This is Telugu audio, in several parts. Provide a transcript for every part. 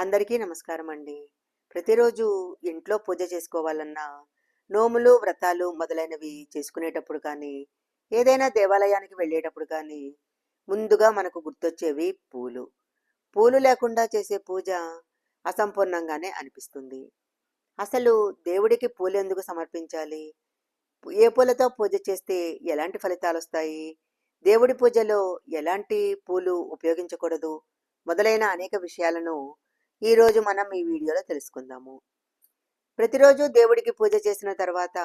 అందరికీ నమస్కారం అండి ప్రతిరోజు ఇంట్లో పూజ చేసుకోవాలన్నా నోములు వ్రతాలు మొదలైనవి చేసుకునేటప్పుడు కానీ ఏదైనా దేవాలయానికి వెళ్ళేటప్పుడు కానీ ముందుగా మనకు గుర్తొచ్చేవి పూలు. పూలు లేకుండా చేసే పూజ అసంపూర్ణంగానే అనిపిస్తుంది. అసలు దేవుడికి పూలు ఎందుకు సమర్పించాలి? ఏ పూలతో పూజ చేస్తే ఎలాంటి ఫలితాలు వస్తాయి? దేవుడి పూజలో ఎలాంటి పూలు ఉపయోగించకూడదు? మొదలైన అనేక విషయాలను ఈరోజు మనం ఈ వీడియోలో తెలుసుకుందాము. ప్రతిరోజు దేవుడికి పూజ చేసిన తర్వాత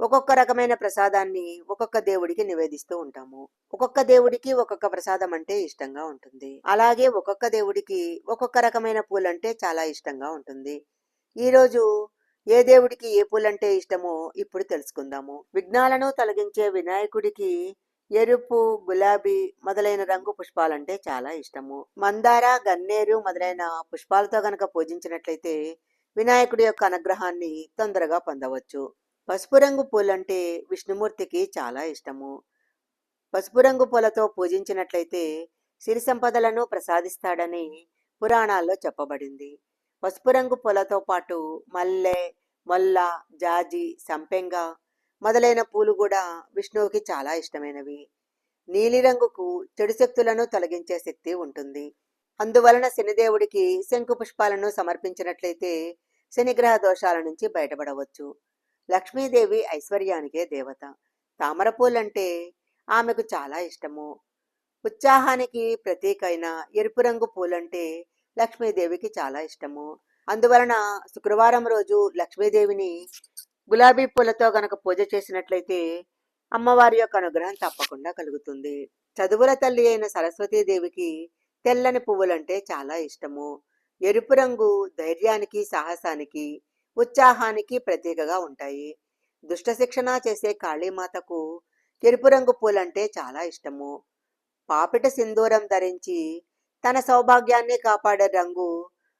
ఒక్కొక్క రకమైన ప్రసాదాన్ని ఒక్కొక్క దేవుడికి నివేదిస్తూ ఉంటాము. ఒక్కొక్క దేవుడికి ఒక్కొక్క ప్రసాదం అంటే ఇష్టంగా ఉంటుంది. అలాగే ఒక్కొక్క దేవుడికి ఒక్కొక్క రకమైన పూలంటే చాలా ఇష్టంగా ఉంటుంది. ఈరోజు ఏ దేవుడికి ఏ పూలంటే ఇష్టమో ఇప్పుడు తెలుసుకుందాము. విఘ్నాలను తొలగించే వినాయకుడికి ఎరుపు గులాబీ మొదలైన రంగు పుష్పాలంటే చాలా ఇష్టము. మందార గన్నేరు మొదలైన పుష్పాలతో గనక పూజించినట్లయితే వినాయకుడి యొక్క అనుగ్రహాన్ని తొందరగా పొందవచ్చు. పసుపు రంగు పూలంటే విష్ణుమూర్తికి చాలా ఇష్టము. పసుపు రంగు పూలతో పూజించినట్లయితే సిరి సంపదలను ప్రసాదిస్తాడని పురాణాల్లో చెప్పబడింది. పసుపు రంగు పూలతో పాటు మల్లె మొల్ల జాజి సంపెంగ మొదలైన పూలు కూడా విష్ణువుకి చాలా ఇష్టమైనవి. నీలిరంగుకు చెడు శక్తులను తొలగించే శక్తి ఉంటుంది. అందువలన శనిదేవుడికి శంకు పుష్పాలను సమర్పించినట్లయితే శనిగ్రహ దోషాల నుంచి బయటపడవచ్చు. లక్ష్మీదేవి ఐశ్వర్యానికే దేవత. తామర పూలంటే ఆమెకు చాలా ఇష్టము. ఉత్సాహానికి ప్రతీక అయిన ఎరుపు రంగు పూలంటే లక్ష్మీదేవికి చాలా ఇష్టము. అందువలన శుక్రవారం రోజు లక్ష్మీదేవిని గులాబీ పూలతో గనక పూజ చేసినట్లయితే అమ్మవారి యొక్క అనుగ్రహం తప్పకుండా కలుగుతుంది. చదువుల తల్లి అయిన సరస్వతీదేవికి తెల్లని పువ్వులంటే చాలా ఇష్టము. ఎరుపు రంగు ధైర్యానికి సాహసానికి ఉత్సాహానికి ప్రతీకగా ఉంటాయి. దుష్ట శిక్షణ చేసే కాళీమాతకు ఎరుపు రంగు పూలంటే చాలా ఇష్టము. పాపిట సింధూరం ధరించి తన సౌభాగ్యాన్ని కాపాడే రంగు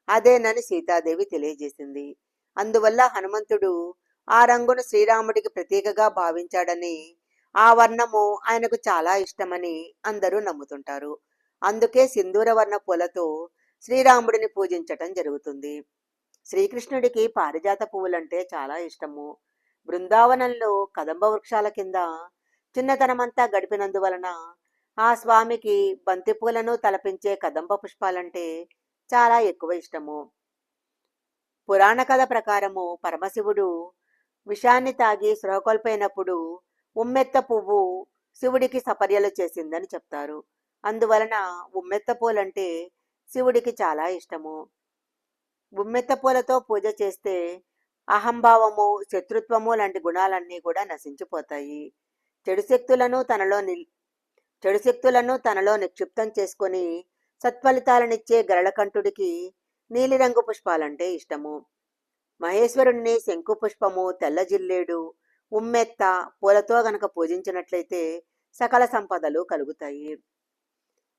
అదేనని సీతాదేవి తెలియజేసింది. అందువల్ల హనుమంతుడు ఆ రంగును శ్రీరాముడికి ప్రతీకగా భావించాడని ఆ వర్ణము ఆయనకు చాలా ఇష్టమని అందరూ నమ్ముతుంటారు. అందుకే సింధూర వర్ణ పూలతో శ్రీరాముడిని పూజించటం జరుగుతుంది. శ్రీకృష్ణుడికి పారిజాత పువ్వులంటే చాలా ఇష్టము. బృందావనంలో కదంబ వృక్షాల కింద చిన్నతనమంతా గడిపినందువలన ఆ స్వామికి బంతి పూలను తలపించే కదంబ పుష్పాలంటే చాలా ఎక్కువ ఇష్టము. పురాణ కథ ప్రకారము పరమశివుడు విషాన్ని తాగి శ్రోకొల్పోయినప్పుడు ఉమ్మెత్త పువ్వు శివుడికి సపర్యలు చేసిందని చెప్తారు. అందువలన ఉమ్మెత్త పూలంటే శివుడికి చాలా ఇష్టము. ఉమ్మెత్త పూలతో పూజ చేస్తే అహంభావము శత్రుత్వము లాంటి గుణాలన్నీ కూడా నశించిపోతాయి. చెడు శక్తులను తనలో నిల్ చెడు శక్తులను తనలో నిక్షిప్తం చేసుకొని సత్ఫలితాలనిచ్చే గరళకంఠుడికి నీలిరంగు పుష్పాలంటే ఇష్టము. మహేశ్వరుడిని శంకుపుష్పము పుష్పము ఉమ్మెత్త పూలతో గనక పూజించినట్లయితే సకల సంపదలు కలుగుతాయి.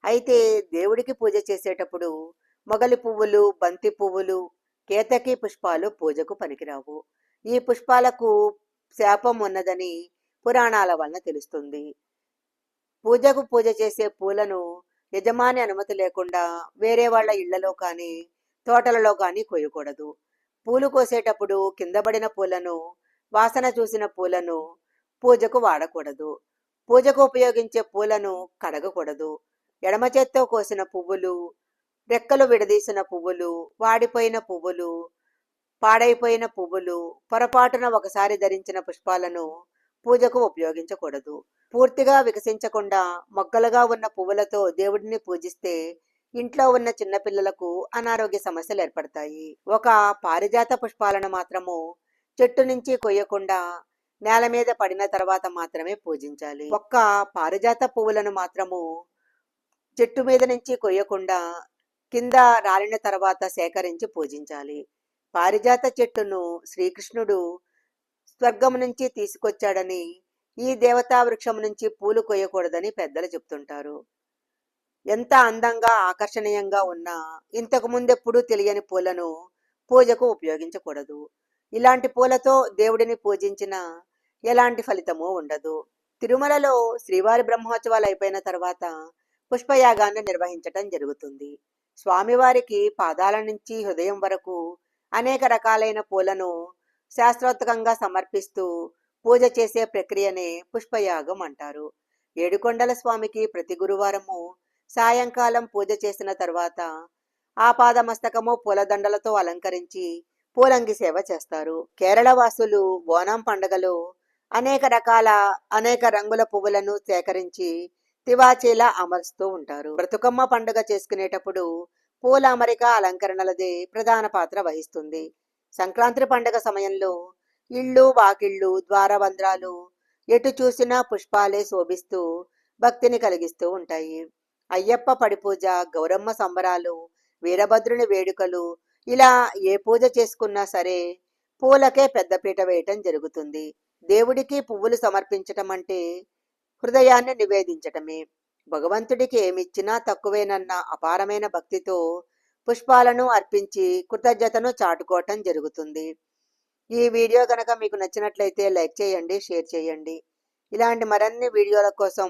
అయితే దేవుడికి పూజ చేసేటప్పుడు మొగలి పువ్వులు బంతి పువ్వులు కేతకి పుష్పాలు పూజకు పనికిరావు. ఈ పుష్పాలకు శాపం ఉన్నదని పురాణాల వలన తెలుస్తుంది. పూజకు పూజ చేసే పూలను యజమాని అనుమతి లేకుండా వేరే వాళ్ళ ఇళ్ళలో కానీ తోటలలో కానీ కొయ్యకూడదు పూలు కోసేటప్పుడు కిందబడిన పూలను వాసన చూసిన పూలను పూజకు వాడకూడదు. పూజకు ఉపయోగించే పూలను కడగకూడదు. ఎడమ చేత్తో కోసిన పువ్వులు రెక్కలు విడదీసిన పువ్వులు వాడిపోయిన పువ్వులు పాడైపోయిన పువ్వులు పొరపాటున ఒకసారి ధరించిన పుష్పాలను పూజకు ఉపయోగించకూడదు. పూర్తిగా వికసించకుండా మొగ్గలుగా ఉన్న పువ్వులతో దేవుడిని పూజిస్తే ఇంట్లో ఉన్న చిన్నపిల్లలకు అనారోగ్య సమస్యలు ఏర్పడతాయి. ఒక పారిజాత పుష్పాలను మాత్రము చెట్టు నుంచి కొయ్యకుండా నేల మీద పడిన తర్వాత మాత్రమే పూజించాలి. ఒక్క పారిజాత పువ్వులను మాత్రము చెట్టు మీద నుంచి కొయ్యకుండా కింద రాలిన తర్వాత సేకరించి పూజించాలి. పారిజాత చెట్టును శ్రీకృష్ణుడు స్వర్గం నుంచి తీసుకొచ్చాడని ఈ దేవతా వృక్షం నుంచి పూలు కొయ్యకూడదని పెద్దలు చెప్తుంటారు. ఎంత అందంగా ఆకర్షణీయంగా ఉన్నా ఇంతకు ముందెప్పుడూ తెలియని పూలను పూజకు ఉపయోగించకూడదు. ఇలాంటి పూలతో దేవుడిని పూజించిన ఎలాంటి ఫలితమూ ఉండదు. తిరుమలలో శ్రీవారి బ్రహ్మోత్సవాలు అయిపోయిన తర్వాత పుష్పయాగాన్ని నిర్వహించటం జరుగుతుంది. స్వామివారికి పాదాల నుంచి హృదయం వరకు అనేక రకాలైన పూలను శాస్త్రోత్కంగా సమర్పిస్తూ పూజ చేసే ప్రక్రియనే పుష్పయాగం అంటారు. ఏడుకొండల స్వామికి ప్రతి గురువారము సాయంకాలం పూజ చేసిన తర్వాత ఆ పాదమస్తకము పూలదండలతో అలంకరించి పూలంగి సేవ చేస్తారు. కేరళ వాసులు ఓనం పండుగలో అనేక రకాల అనేక రంగుల పువ్వులను సేకరించి తివాచీలా అమరుస్తూ ఉంటారు. బ్రతుకమ్మ పండుగ చేసుకునేటప్పుడు పూల అమరిక అలంకరణలదే ప్రధాన పాత్ర వహిస్తుంది. సంక్రాంతి పండుగ సమయంలో ఇళ్ళు వాకిళ్ళు ద్వారబంధ్రాలు ఎటు చూసినా పుష్పాలే శోభిస్తూ భక్తిని కలిగిస్తూ ఉంటాయి. అయ్యప్ప పడిపూజ గౌరమ్మ సంబరాలు వీరభద్రుని వేడుకలు ఇలా ఏ పూజ చేసుకున్నా సరే పూలకే పెద్దపీట వేయటం జరుగుతుంది. దేవుడికి పువ్వులు సమర్పించటం అంటే హృదయాన్ని నివేదించటమే. భగవంతుడికి ఏమిచ్చినా తక్కువేనన్న అపారమైన భక్తితో పుష్పాలను అర్పించి కృతజ్ఞతను చాటుకోవటం జరుగుతుంది. ఈ వీడియో కనుక మీకు నచ్చినట్లయితే లైక్ చేయండి షేర్ చేయండి. ఇలాంటి మరిన్ని వీడియోల కోసం